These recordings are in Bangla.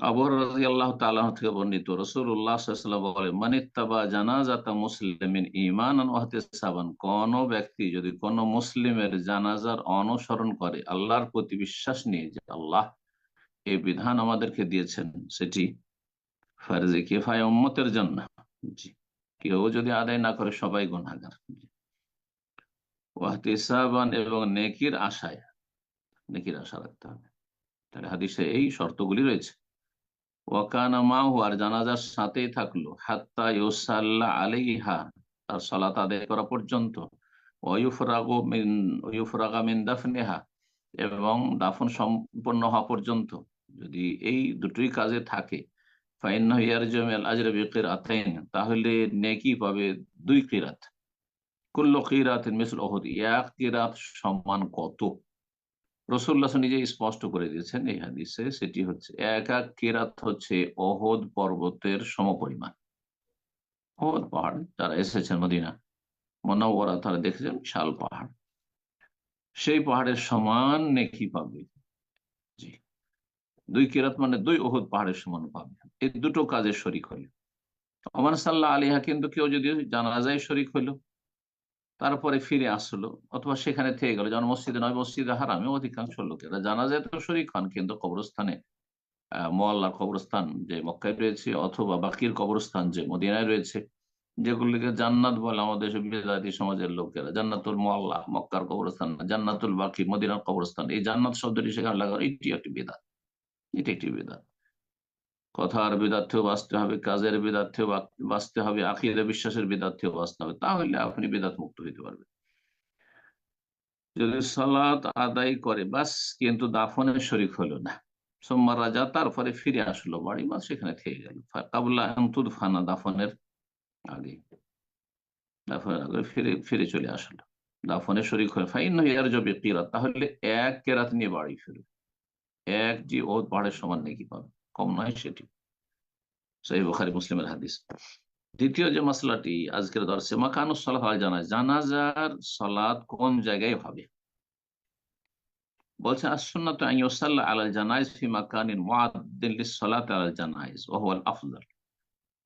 আবহর রাজি আল্লাহ তালাহ থেকে বর্ণিত রসুল্লাহ বলে মানিত্তাবা জানাজাতা মুসলিমিন ইমান সাবান কোন ব্যক্তি যদি কোন মুসলিমের জানাজার অনুসরণ করে আল্লাহর প্রতি বিশ্বাস নিয়ে যে আল্লাহ এই বিধান আমাদেরকে দিয়েছেন, সেটি ফারজে কিফায় উম্মতের জন্য। জি, কেউ যদি আদায় না করে সবাই গুণাগার ওয়াহতিসাবান এবং নেকির আশায়, নেকির আশা রাখতে হবে। তাহলে হাদিসে এই শর্তগুলি রয়েছে। ওয়াকানা মাহু, আর জানাজার সাথেই থাকল। হাত্তা ইউসাল্লা আলাইহা, তার সালাত আদায় করা পর্যন্ত। এবং দাফন সম্পন্ন হওয়া পর্যন্ত। যদি এই দুটোই কাজে থাকে তাহলে নেকি পাবে দুই কিরাত। কুল্ল কিরাত মিসল ওহদ এক কিরাত সম্মান কত? রসুল্লাহ নিজে স্পষ্ট করে দিয়েছেন এই হাদিসে, সেটি হচ্ছে এক এক কেরাত হচ্ছে অহদ পর্বতের সমপরিমাণ। অহদ পাহাড়, যারা এসেছেন মদিনা মনোবরা তারা দেখেছেন শাল পাহাড়। সেই পাহাড়ের সমান নেকি পাবে। জি। দুই কেরাত মানে দুই অহদ পাহাড়ের সমান পাবে। এই দুটো কাজের শরিক হইল। ওমান সাল্লাহ আলিহা কিন্তু কেউ যদি জানা যায় শরিক হইল তারপরে ফিরে আসলো, অথবা সেখানে থেকে গেল। যেমন মসজিদে নয়, মসজিদে হারামে অধিকাংশ লোকেরা। জানা যায় তো শরিক হন, কিন্তু কবরস্থানে মোয়াল্লার কবরস্থান যে মক্কায় রয়েছে, অথবা বাকির কবরস্থান যে মদিনায় রয়েছে, যেগুলিকে জান্নাত বলে আমাদের বেদাতি সমাজের লোকেরা। জান্নাতুল মোয়াল্লা মক্কার কবরস্থান জান্নাতুল বাকি মদিনার কবরস্থান। এই জান্নাত শব্দটি সেখানে লাগানো এটি একটি বেদাত। এটি একটি বেদাত। কথার বিদার্থেও বাঁচতে হবে, কাজের বিদার্থেও বাঁচতে হবে আখিরে বিশ্বাসের বিদার্থেও বাঁচতে হবে। তাহলে আপনি বিদাত মুক্ত হইতে পারবেন। যদি সালাত আদায় করে, বাস, কিন্তু দাফনের শরিক হলো না। সোমবার রাজা তারপরে ফিরে আসলো, বাড়ি বা সেখানে থেকে গেল। কাবুল্লাহ আন্তুদ ফানা দাফনের আগে। দাফনের আগে ফিরে ফিরে চলে আসলো। দাফনের শরিক হয়ে ফাইন ইয়ার জবে কিরাত তাহলে এক কেরাত নিয়ে বাড়ি ফিরবে। এক যে ও পাহাড়ের সমান নাকি পাবে। কম নয় সেটি। সেই বোখারি মুসলিমের হাদিস। দ্বিতীয় যে মশলাটি আজকের দর্শে মাকানুস সালাত জানাজ জানাজার সালাদ কোন জায়গায় হবে? বলছে আফজাল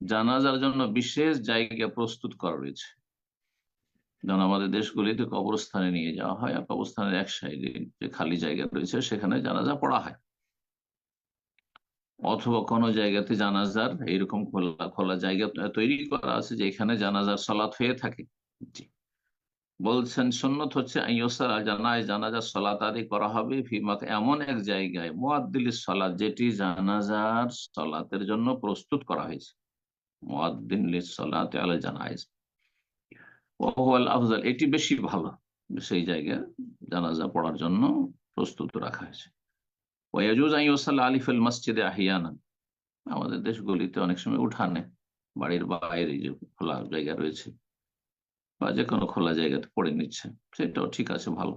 জানাজার জন্য বিশেষ জায়গা প্রস্তুত করা রয়েছে। যেমন আমাদের দেশগুলিতে কবরস্থানে নিয়ে যাওয়া হয় কবরস্থানের এক সাইডে যে খালি জায়গা রয়েছে, সেখানে জানাজা পড়া হয়। অথবা কোনো জায়গাতে জানাজার, এইরকম খোলা খোলা জায়গা তৈরি করা আছে যে এখানে জানাজার সলাৎ হয়ে থাকে। বলছেন সন্ন্যত হচ্ছে জানায় জানাজার সলাত আদি করা হবে ফিমাক এমন এক জায়গায় মোয়াদ্দিল সলাৎ, যেটি জানাজার সলাতের জন্য প্রস্তুত করা হয়েছে। সলাত এটি বেশি ভালো। সেই জায়গায় জানাজা পড়ার জন্য প্রস্তুত রাখা হয়েছে। ওয়াজুজ আইসাল্লা আলিফুল মসজিদে আহিয়ানা আমাদের দেশগুলিতে অনেক সময় উঠানে, বাড়ির বাইরে যে খোলা জায়গা রয়েছে বা যে কোনো খোলা জায়গাতে পড়ে নিচ্ছে, সেটাও ঠিক আছে, ভালো।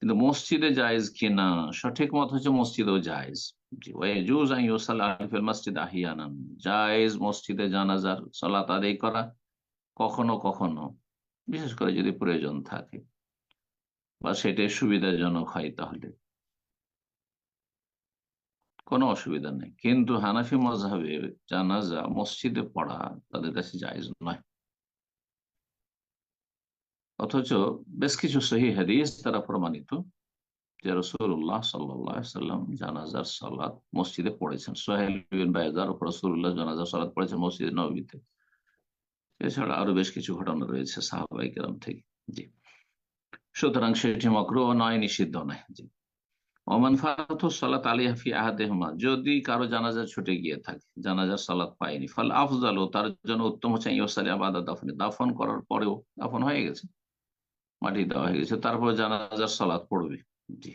কিন্তু মসজিদে জায়েজ কিনা, সঠিক মত হচ্ছে মসজিদেও জায়েজ। মসজিদ জায়েজ মসজিদে জানাজার, সালাত আদায় করা কখনো কখনো, বিশেষ করে যদি প্রয়োজন থাকে বা সেটাই সুবিধাজনক হয় তাহলে। কোনো অসুবিধা নেই। কিন্তু হানাফি মজাবে জানাজা, মসজিদে পড়া তাদের কাছে জায়জ নয়। অথচ বেশ কিছু সহি হাদিস তারা প্রমাণিত যে রসুল্লাহ সাল্লাম জানাজার সালাদ মসজিদে পড়েছেন। সোহেল জানাজার সালাদ পড়েছেন মসজিদে নবীতে। এছাড়া আরও বেশ কিছু ঘটনা রয়েছে সাহাবাই কেরাম থেকে। জি। সুতরাং সেটি মক্র নয়, নিষিদ্ধ নয়। জি। যদি কারও জানাজা ছুটে গিয়ে থাকে, জানাজার সালাত পায়নি, ফল আফজাল, তার জন্য উত্তম হচ্ছে ইয়সালি আবাদা দাফনে, দাফন করার পরেও দাফন হয়ে গেছে, মাটি দেওয়া হয়ে গেছে, তারপর জানাজার সালাত পড়বে, জি।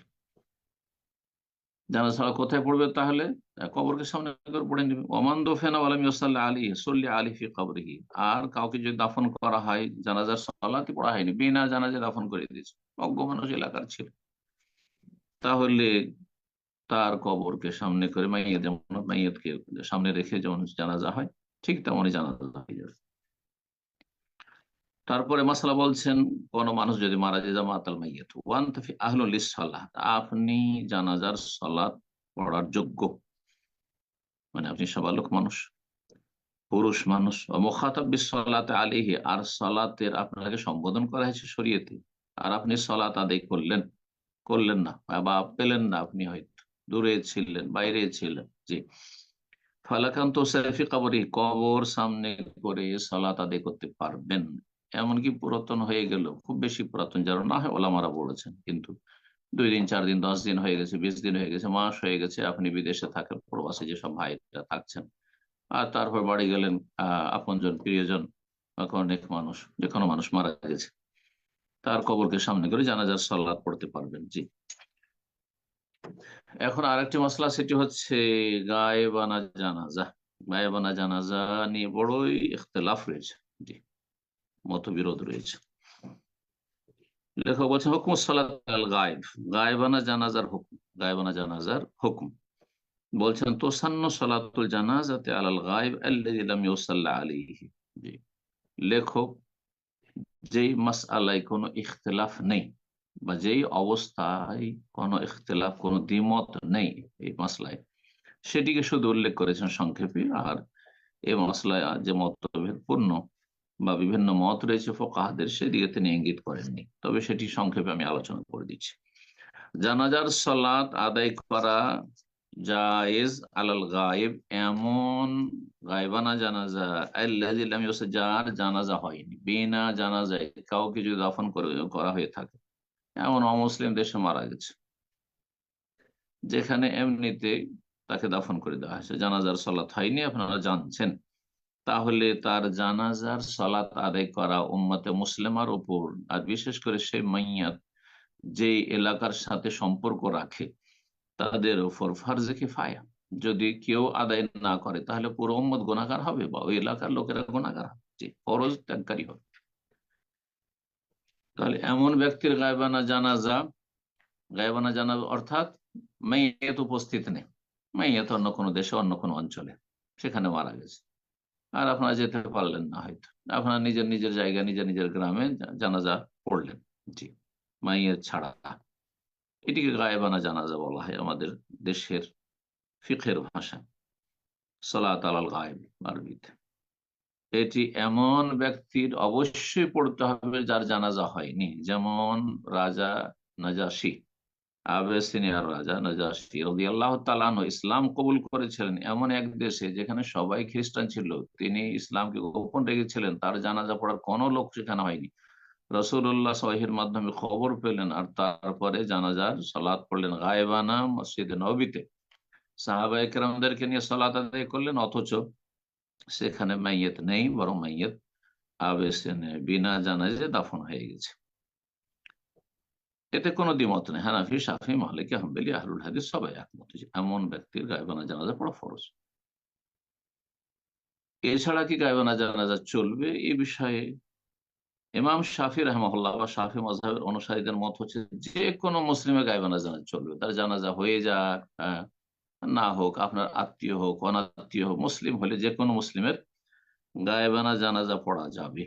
জানাজা সালাত কোথায় পড়বে তাহলে? কবরকে সামনে পড়ে নিবে। ওমান দোফেনা আলম ইসাল্লাহ আলী সল্লি আলী ফি কবরহি, আর কাউকে যদি দাফন করা হয়, জানাজার সালাতই পড়া হয়নি, বিনা জানাজা দাফন করে দিয়েছে, অজ্ঞ মানুষ এলাকার ছিল। তাহলে তার কবরকে সামনে করে মাইয়াত, যেমন মাইয়াতকে সামনে রেখে যেমন জানাজা হয়, ঠিক তেমনই জানাজা হয়ে যাবে। তারপরে মাসালা বলছেন, কোন মানুষ যদি মারা যায়, জামাতাল মাইয়াত। ওয়ান তাফি আহলুল সালাহ আপনি জানাজার সালাত পড়ার যোগ্য। মানে আপনি সবালোক মানুষ, পুরুষ মানুষ। মুখাতাবিসালাতে আলিহি আর সলাতের আপনাকে সম্বোধন করা হয়েছে শরীয়তে। আর আপনি সলাত আদায় করলেন। করলেন না, বা পেলেন না আপনি হয়তো, দূরে ছিলেন, বাইরে ছিলেন, জি। ফালাকান্ত সাইফি কবরি, কবর সামনে করে সলাত আদায় করতে পারবেন। এমনকি পুরাতন হয়ে গেল, খুব বেশি পুরাতন যারা না হয়, ওলামারা বলেছেন, কিন্তু দুই দিন, চার দিন, দশ দিন হয়ে গেছে, বিশ দিন হয়ে গেছে, মাস হয়ে গেছে, আপনি বিদেশে থাকেন, প্রবাসে যেসব ভাইরা থাকছেন, আর তারপর বাড়ি গেলেন, আহ, আপনজন, প্রিয়জন, বা অনেক মানুষ, যে কোনো মানুষ মারা গেছে। তার কবরকে সামনে করে জানাজার সল্লাদ পড়তে পারবেন, জি। এখন আরেকটি মশলা সেটি হচ্ছে গায়েবানা জানাজা। গায়েবানা জানাজা নিয়ে বড়ই ইখতলাফ রয়েছে, জি, মতবিরোধ রয়েছে। লেখক বলছেন, হুকুম গায়েব। গায়েবানা জানাজার হুকুম, গায়েবানা জানাজার হুকুম। বলছেন, তোসান্ন সালাতুল জানাজাতে আলাল গায়েব আল্লাহ আলাইহি। জি, লেখক যেই মাস কোনো ইখতলাফ নেই বা যেই অবস্থায় কোনো ইখতলাফ, কোনো দ্বিমত নেই এই মাসলায়, সেটিকে শুধু উল্লেখ করেছেন সংক্ষেপে। আর এই মশলায় যে মতভেদ পূর্ণ বা বিভিন্ন মত রয়েছে ফোকাহাদের, সেদিকে তিনি ইঙ্গিত করেননি। তবে সেটি সংক্ষেপে আমি আলোচনা করে দিচ্ছি। জানাজার সলাৎ আদায় করা জায়েজ আলাল গায়েব এমন গায়েবানা জানাজা আল্লাহ যার জানাজা হয়নি, বিনা জানাজায় কাউকে যদি দফন করে হয়ে থাকে, এমন অমুসলিম দেশে মারা গেছে। যেখানে এমনিতে তাকে দাফন করে দেওয়া হয়েছে। জানাজার সলাৎ হয়নি, আপনারা জানছেন। তাহলে তার জানাজার সলাৎ আদায় করা উম্মতে মুসলিমার উপর আর বিশেষ করে সে মাইয়াত যে এলাকার সাথে সম্পর্ক রাখে তাদের উপর ফার্জে ফায়া যদি কেউ আদায় না করে, তাহলে পুরো উম্মত গোনাগার হবে বা ওই এলাকার লোকেরা গোনাগার হবে। ফরজ ত্যাগকারী হবে। তাহলে এমন ব্যক্তির গায়বানা জানাজা, গায়বানা জানা অর্থাৎ মাইয়াত উপস্থিত নেই। মাইয়াত অন্য কোনো দেশে, অন্য কোনো অঞ্চলে, সেখানে মারা গেছে। আর আপনারা যেতে পারলেন না হয়তো। আপনারা নিজের নিজের জায়গা নিজের নিজের গ্রামে জানাজা পড়লেন। জি মাইয়ের ছাড়া। এটিকে গায়েবানা জানাজা বলা হয় আমাদের দেশের ফিখের ভাষা। সলাত গায়েব আরবিতে এটি এমন ব্যক্তির অবশ্যই পড়তে হবে যার জানাজা হয়নি। যেমন রাজা নাজাসি আবেসিনিয়ার রাজা নাজাসি রদি আল্লাহ তালানো ইসলাম কবুল করেছিলেন এমন এক দেশে যেখানে সবাই খ্রিস্টান ছিল। তিনি ইসলামকে গোপন রেখেছিলেন, তার জানাজা পড়ার কোনো লোক সেখানে হয়নি। রসুল্লাহ সহির মাধ্যমে খবর পেলেন আর তারপরে জানাজার সলাদ পড়লেন গায়েবানা মসজিদে নবীতে। সাহাবাই কেরামদেরকে নিয়ে সলাদ আদায় করলেন, অথচ সেখানে মাইয়েত নেই, বরং মাইয়েত আবেসেনে বিনা জানাজে দাফন হয়ে গেছে। এতে কোনো দ্বিমত নেই। হানাফি সাফি মালিক আহমেলি আহরুল হাদিস সবাই একমত এমন ব্যক্তির গায়েবানা জানাজা পড়া ফরজ। এছাড়া কি গায়েবানা জানাজা চলবে? এই বিষয়ে ইমাম শাফি রহমল্লাহ বা শাফি মজাহের অনুসারীদের মত হচ্ছে যে কোনো মুসলিমের গায়েবানা জানাজা চলবে। তার জানাজা হয়ে যাক হ্যাঁ, না হোক আপনার আত্মীয় হোক অনাত্মীয় হোক মুসলিম হলে যে কোনো মুসলিমের গায়েবানা জানাজা পড়া যাবে।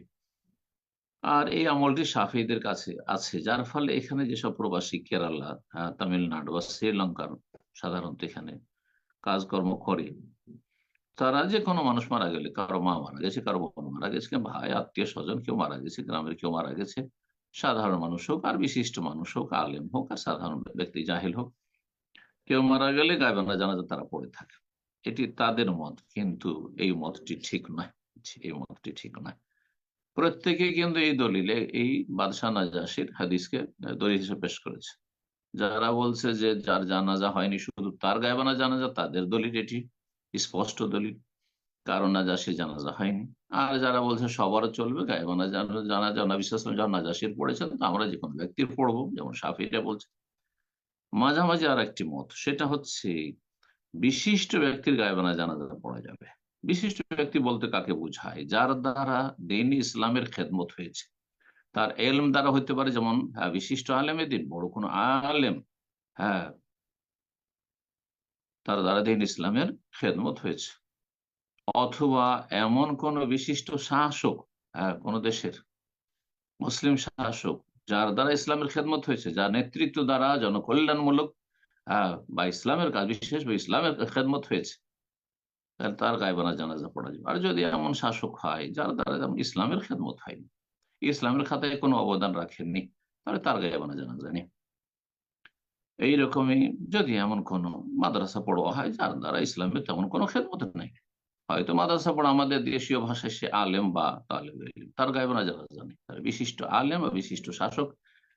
আর এই আমলটি সাফিদের কাছে আছে যার ফলে এখানে যেসব প্রবাসী কেরালা তামিলনাড়ু বা শ্রীলঙ্কার সাধারণত এখানে কাজকর্ম করে। তারা যে কোনো মানুষ মারা গেলে, কারও মা মারা গেছে, কারও বোন মারা গেছে ভাই, আত্মীয় স্বজন, কেউ মারা গেছে, গ্রামের কেউ মারা গেছে। সাধারণ মানুষ হোক আর বিশিষ্ট মানুষ হোক, আলেম হোক আর সাধারণ ব্যক্তি জাহিল হোক, কেউ মারা গেলে গায়বানা জানাজা তারা পড়ে থাকে। এটি তাদের মত, কিন্তু এই মতটি ঠিক নয় এই মতটি ঠিক নয়। প্রত্যেকে কিন্তু এই দলিলে, এই বাদশাহ নাজাসির হাদিসকে দলিল হিসেবে পেশ করেছে। যারা বলছে যে যার জানাজা হয়নি, শুধু তার গায়বানা জানাজা, তাদের দলিল এটি। স্পষ্ট দলিল। কারণ নাজাসি জানাজা হয়নি। আর যারা বলছে সবার চলবে, গায়বানা জানাজা নবী যখন নাজাসির পড়েছেন তো আমরা যে কোনো ব্যক্তির পড়ব, যেমন সাফিটা বলছে। মাঝামাঝি আর একটি মত, সেটা হচ্ছে বিশিষ্ট ব্যক্তির গায়বানা জানাজা পড়া যাবে। বিশিষ্ট ব্যক্তি বলতে কাকে বোঝায়? যার দ্বারা দিন ইসলামের খেদমত হয়েছে। তার এলম দ্বারা হইতে পারে যেমন হ্যাঁ বিশিষ্ট আলেমে দিন বড় কোনো আলেম হ্যাঁ তার দ্বারা দিন ইসলামের খেদমত হয়েছে। অথবা এমন কোন বিশিষ্ট শাসক কোন দেশের মুসলিম শাসক যার দ্বারা ইসলামের খেদমত হয়েছে, যার নেতৃত্ব দ্বারা জনকল্যাণমূলক বা ইসলামের কাজ বিশেষ বা ইসলামের খেদমত হয়েছে, তাহলে তার গায়েবানা জানাজা পড়া যাবে। আর যদি এমন শাসক হয় যার দ্বারা যেমন ইসলামের খেদমত হয়নি, ইসলামের খাতায় কোনো অবদান রাখেননি, তাহলে তার গায়েবানা জানাজা নেই। এইরকমই যদি এমন কোন মাদ্রাসা পড়োয়া হয়, যার দ্বারা ইসলামের তেমন কোনো খেদমত নেই। হয়তো মাদ্রাসা পড়া আমাদের দেশীয় ভাষায় সে আলেম বা তালেম তার গায়েবানা জানাজা নেই তার বিশিষ্ট আলেম বা বিশিষ্ট শাসক,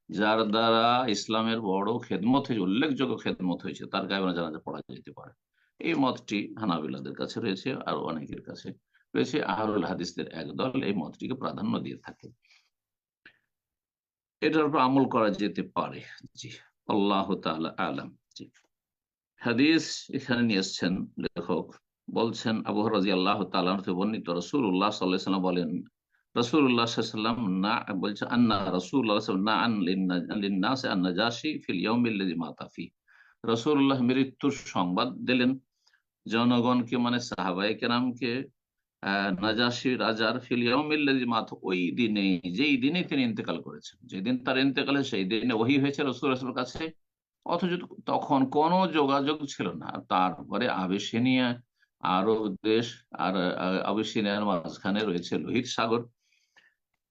যার দ্বারা ইসলামের বড় খেদমত হয়েছে, উল্লেখযোগ্য খেদমত হয়েছে, তার গায়েবানা জানাজা পড়া যেতে পারে। এই মতটি হানাবিলাদের কাছে রয়েছে আর অনেকের কাছে রয়েছে। আহরুল হাদিসদের একদল এই মতটিকে প্রাধান্য দিয়ে থাকে। এটার উপর আমল করা যেতে পারে। জি। আল্লাহ আলম। হাদিস এখানে নিয়ে এসছেন লেখক। বলছেন আবু রাজি আল্লাহ বর্ণিত রসুল উল্লাহ সাল্লাম বলেন আন্না রসুল রসুল্লাহ মৃত্যুর সংবাদ দিলেন। জনগণকে মানে সাহাবাই কেরামকে নাজাসি রাজার মাথ ওই দিনে, যেই দিনে তিনি ইন্তেকাল করেছেন। যেদিন তার ইন্তেকালে সেই দিনে ওহি হয়েছে রসুল রসুল কাছে। অথচ তখন কোনো যোগাযোগ ছিল না। তারপরে আবেশিনিয়া আরব দেশ আর আবেশিনিয়ার মাঝখানে রয়েছে লোহিত সাগর।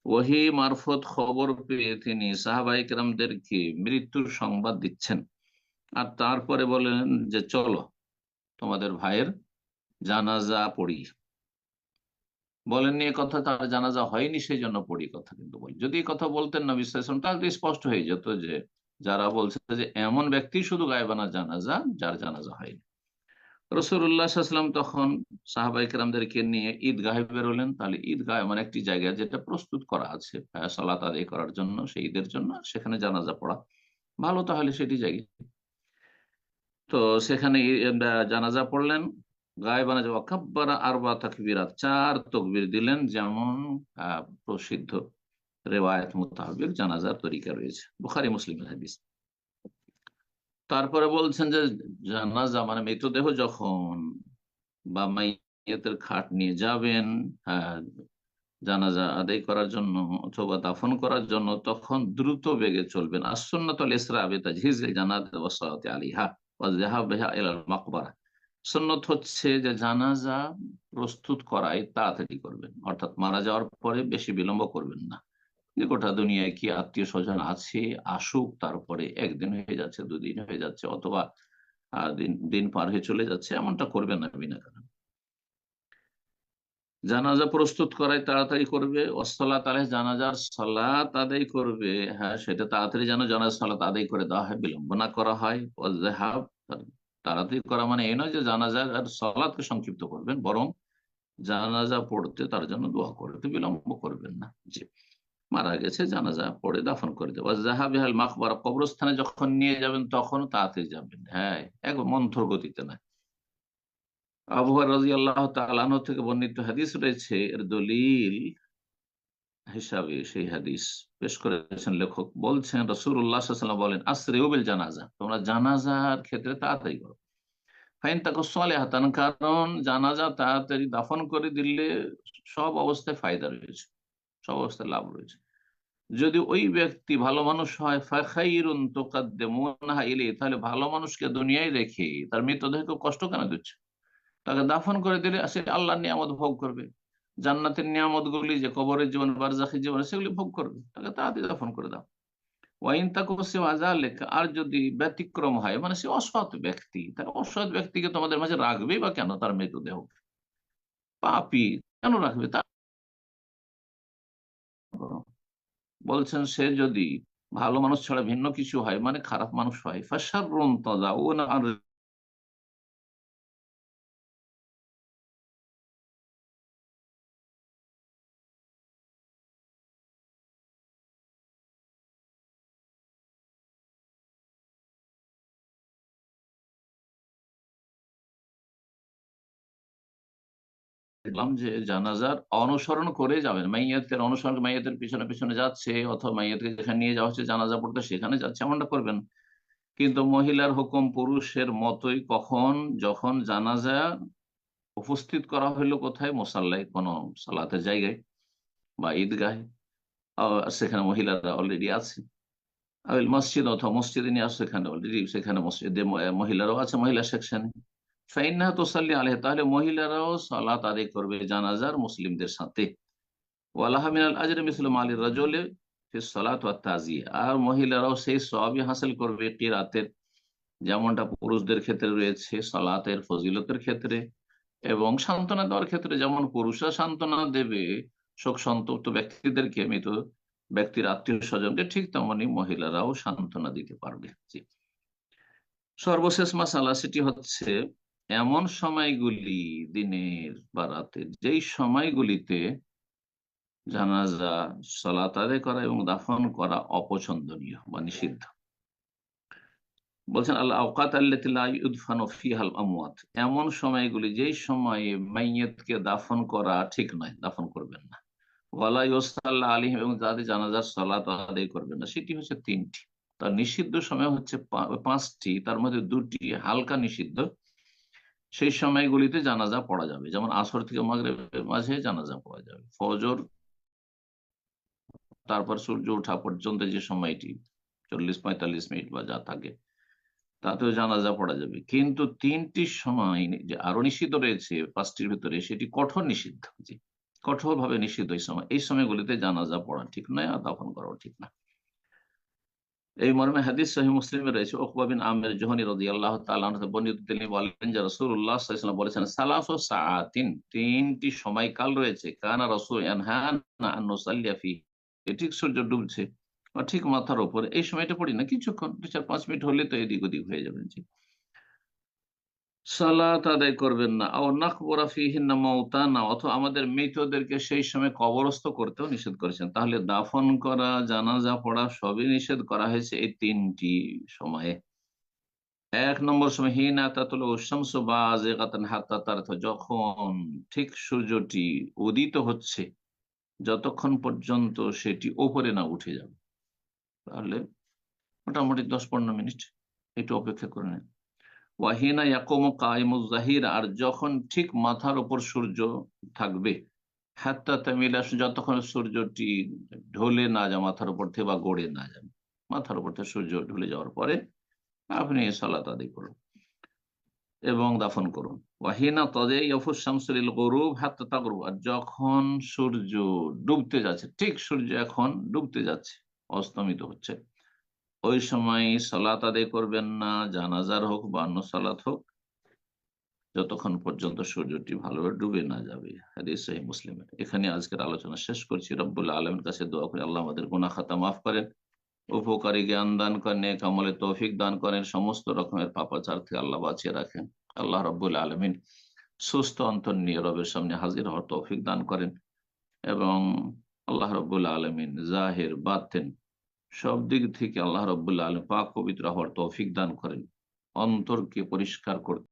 ওহি মারফত খবর পেয়ে তিনি সাহাবাইকরামদেরকে মৃত্যুর সংবাদ দিচ্ছেন। আর তারপরে বলেন যে, চলো তোমাদের ভাইয়ের জানাজা পড়ি। বলেননি এ কথা, তার জানাজা হয়নি, সেই জন্য পড়ি কথা কিন্তু বলি। যদি কথা বলতেন না বিশ্বাস তাহলে স্পষ্ট হয়ে যেত যে যারা বলছে যে এমন ব্যক্তি শুধু গায়েবানা জানাজা, যার জানাজা হয়নি। রসুল্লাহাম তখন সাহাবাইকরামদেরকে নিয়ে ঈদগাহে বেরোলেন। তাহলে ঈদগাহ এমন একটি জায়গা যেটা প্রস্তুত করা আছে আদায় করার জন্য সেই ঈদের জন্য, সেখানে জানাজা পড়া ভালো, তাহলে সেটি জায়গা। তো সেখানে জানাজা পড়লেন। গায়েবানা যে অকাব্বারা আরবা তাকবিরাত চার তকবির দিলেন যেমন প্রসিদ্ধ রেওয়ায়ত মোতাবেক জানাজার তরিকা রয়েছে। বুখারি মুসলিম হাদিস। তারপরে বলছেন যে জানাজা মানে মৃতদেহ যখন বা মাইয়াতের খাট নিয়ে যাবেন জানাজা আদায় করার জন্য অথবা দাফন করার জন্য তখন দ্রুত বেগে চলবেন। আসন্নাতল ইসরা আবেতা ঝিজে জানাত আলিহা মাকবারা। সন্ন্যত হচ্ছে যে জানাজা প্রস্তুত করাই তাড়াতাড়ি করবেন। অর্থাৎ মারা যাওয়ার পরে বেশি বিলম্ব করবেন না। যে গোটা দুনিয়ায় কি আত্মীয় স্বজন আছে, আসুক, তারপরে একদিন হয়ে যাচ্ছে, দুদিন হয়ে যাচ্ছে, অথবা দিন দিন পার হয়ে চলে যাচ্ছে, এমনটা করবেন না বিনা কারণ। জানাজা প্রস্তুত করাই তাড়াতাড়ি করবে ওসলা তাহলে জানাজার সলাত আদায় করবে হ্যাঁ সেটা তাড়াতাড়ি যেন জানাজার সলাত আদায় করে দেওয়া হয়, বিলম্ব না করা হয় তাড়াতাড়ি করা মানে এই নয় যে জানাজা আর সলাদকে সংক্ষিপ্ত করবেন, বরং জানাজা পড়তে তার জন্য দোয়া করতে বিলম্ব করবেন না। যে মারা গেছে, জানাজা পড়ে দাফন করে দেবো জাহাবিহাল মাকবার কবরস্থানে যখন নিয়ে যাবেন তখন তাড়াতাড়ি যাবেন। হ্যাঁ এক মন্থর গতিতে না। আবহাওয়া রাজি আল্লাহ তালানো থেকে বর্ণিত হাদিস রয়েছে, এর দলিল হিসাবে সেই হাদিস পেশ করেছেন লেখক। বলছেন রসুল্লাহ বলেন আসরে উবিল জানাজা। তোমরা জানাজার ক্ষেত্রে তাড়াতাড়ি করো। ফাইন তাকে সলে হাতান কারণ জানাজা তাড়াতাড়ি দাফন করে দিলে সব অবস্থায় ফায়দা রয়েছে, সব অবস্থায় লাভ রয়েছে। যদি ওই ব্যক্তি ভালো মানুষ হয় ফাইরুন তোকাদ্দে তাহলে ভালো মানুষকে দুনিয়ায় রেখে তার মৃতদেহকে কষ্ট কেন দিচ্ছে? তাকে দাফন করে দিলে সে আল্লাহ নিয়ামত ভোগ করবে। জান্নাতের নিয়ামত গুলি যে কবরের জীবন বারজাখের জীবন, সেগুলি ভোগ করবে। তাকে তাড়াতাড়ি দাফন করে দাও। ওয়াইন তাকে সে লেখা আর যদি ব্যতিক্রম হয় মানে সে অসৎ ব্যক্তি, তার অসৎ ব্যক্তিকে তোমাদের মাঝে রাখবেই বা কেন? তার মৃতদেহ পাপি কেন রাখবে? তা বলছেন, সে যদি ভালো মানুষ ছাড়া ভিন্ন কিছু হয় মানে খারাপ মানুষ হয় ফাঁসার ও না দেখলাম যে জানাজার অনুসরণ করে যাবেন। মাইয়াতের অনুসরণ, মাইয়াতের পিছনে পিছনে যাচ্ছে অথবা মাইয়াতকে যেখানে নিয়ে যাওয়া হচ্ছে, জানাজা পড়তে সেখানে যাচ্ছে, এমনটা করবেন। কিন্তু মহিলার হুকুম পুরুষের মতোই কখন, যখন জানাজা উপস্থিত করা হইল কোথায়? মোসাল্লাই কোনো সালাতের জায়গায় বা ঈদগাহে। সেখানে মহিলারা অলরেডি আছে। মসজিদ অথবা মসজিদে নিয়ে আসছে সেখানে অলরেডি সেখানে মসজিদে মহিলারাও আছে, মহিলা সেকশনে ফাইন্না তোসাল্লি তাহলে মহিলারাও সালাত আদায় করবে জানাজার মুসলিমদের সাথে। ওয়ালাহামিনাল আলী রাজলে আর মহিলারাও সেই সবই হাসিল করবে কিরাতের, যেমনটা পুরুষদের ক্ষেত্রে রয়েছে, সালাতের ফজিলতের ক্ষেত্রে এবং সান্ত্বনা দেওয়ার ক্ষেত্রে। যেমন পুরুষরা সান্ত্বনা দেবে, শোক সন্তপ্ত ব্যক্তিদেরকে, মৃত ব্যক্তির আত্মীয় স্বজনকে, ঠিক তেমনি মহিলারাও সান্ত্বনা দিতে পারবে। সর্বশেষ মাসালা সেটি হচ্ছে এমন সময়গুলি দিনের বা রাতের, যেই সময়গুলিতে জানাজা, সলাত আদায় করা এবং দাফন করা অপছন্দনীয় বা নিষিদ্ধ। বলছেন আল্লাহ আওকাত আল্লাহাল আমওয়াত এমন সময়গুলি যেই সময়ে মাইয়তকে দাফন করা ঠিক নয়, দাফন করবেন না। ওয়ালা ইউসাল্লাহ আলী এবং যাদের জানাজার সলাত আদায় করবেন না, সেটি হচ্ছে তিনটি। তার নিষিদ্ধ সময় হচ্ছে পাঁচটি, তার মধ্যে দুটি হালকা নিষিদ্ধ। সেই সময়গুলিতে জানাজা পড়া যাবে। যেমন আসর থেকে মাগরেবের মাঝে জানাজা পড়া যাবে। ফজর, তারপর সূর্য ওঠা পর্যন্ত যে সময়টি চল্লিশ পঁয়তাল্লিশ মিনিট বা যা থাকে, তাতেও জানাজা পড়া যাবে। কিন্তু তিনটি সময় যে আরও নিষিদ্ধ রয়েছে, পাঁচটির ভিতরে, সেটি কঠোর নিষিদ্ধ। জি কঠোর ভাবে নিষিদ্ধ এই সময়। এই সময়গুলিতে জানাজা পড়া ঠিক নয় আর দাফন করাও ঠিক না। এই মর্মে হাদিস সহি মুসলিমে রয়েছে ওকবাবিন আমের জহনি রদি আল্লাহ বর্ণিত তিনি বলেন যে রসুল্লাহ বলেছেন সালাফ সাআতিন, তিনটি সময়কাল রয়েছে, কানা রসুল ঠিক সূর্য ডুবছে ঠিক মাথার ওপর এই সময়টা পড়ি না, কিছুক্ষণ দু চার পাঁচ মিনিট হলে তো এদিক ওদিক হয়ে যাবে। সালাত আদায় করবেন না। ও নাকবরা ফিহিন না অথবা আমাদের মৃতদেরকে সেই সময় কবরস্থ করতেও নিষেধ করেছেন। তাহলে দাফন করা, জানাজা পড়া সবই নিষেধ করা হয়েছে এই তিনটি সময়ে। এক নম্বর সময়, হিনা তাতুল হাত্তা তার যখন ঠিক সূর্যটি উদিত হচ্ছে, যতক্ষণ পর্যন্ত সেটি ওপরে না উঠে যাবে। তাহলে মোটামুটি দশ পনেরো মিনিট একটু অপেক্ষা করে নেন। ওয়াহিনা ইয়াকুম কাইমুজাহির আর যখন ঠিক মাথার উপর সূর্য থাকবে, হাত্তা তামিলা, যতক্ষণ সূর্যটি ঢলে না যায়, মাথার উপর থেকে বা গড়ে না যাবে মাথার উপর থেকে সূর্য ঢলে যাওয়ার পরে আপনি সালাত আদি করুন এবং দাফন করুন। ওয়াহিনা তদে ইয়ফুস শামসুল গরুব হাত্তা আর যখন সূর্য ডুবতে যাচ্ছে, ঠিক সূর্য এখন ডুবতে যাচ্ছে, অস্তমিত হচ্ছে ওই সময় সালাত আদায় করবেন না, জানাজার হোক বা অন্য সালাত হোক, যতক্ষণ পর্যন্ত সূর্যটি ভালোভাবে ডুবে না যাবে। হাদিস মুসলিমের। এখানে আজকের আলোচনা শেষ করছি। রব্বুল্লাহ আলমের কাছে দোয়া করে আল্লাহ আমাদের গুনা খাতা মাফ করেন, উপকারী জ্ঞান দান করেন কামলে তৌফিক দান করেন, সমস্ত রকমের পাপাচার থেকে আল্লাহ বাঁচিয়ে রাখেন। আল্লাহ রব্বুল আলমিন সুস্থ অন্তর নিয়ে রবের সামনে হাজির হওয়ার তৌফিক দান করেন এবং আল্লাহ রব্বুল আলমিন জাহের বাতেন সব দিক থেকে আল্লাহ রব্বুল্লা আলম পাক পবিত্র হওয়ার তৌফিক দান করেন। অন্তরকে পরিষ্কার করতে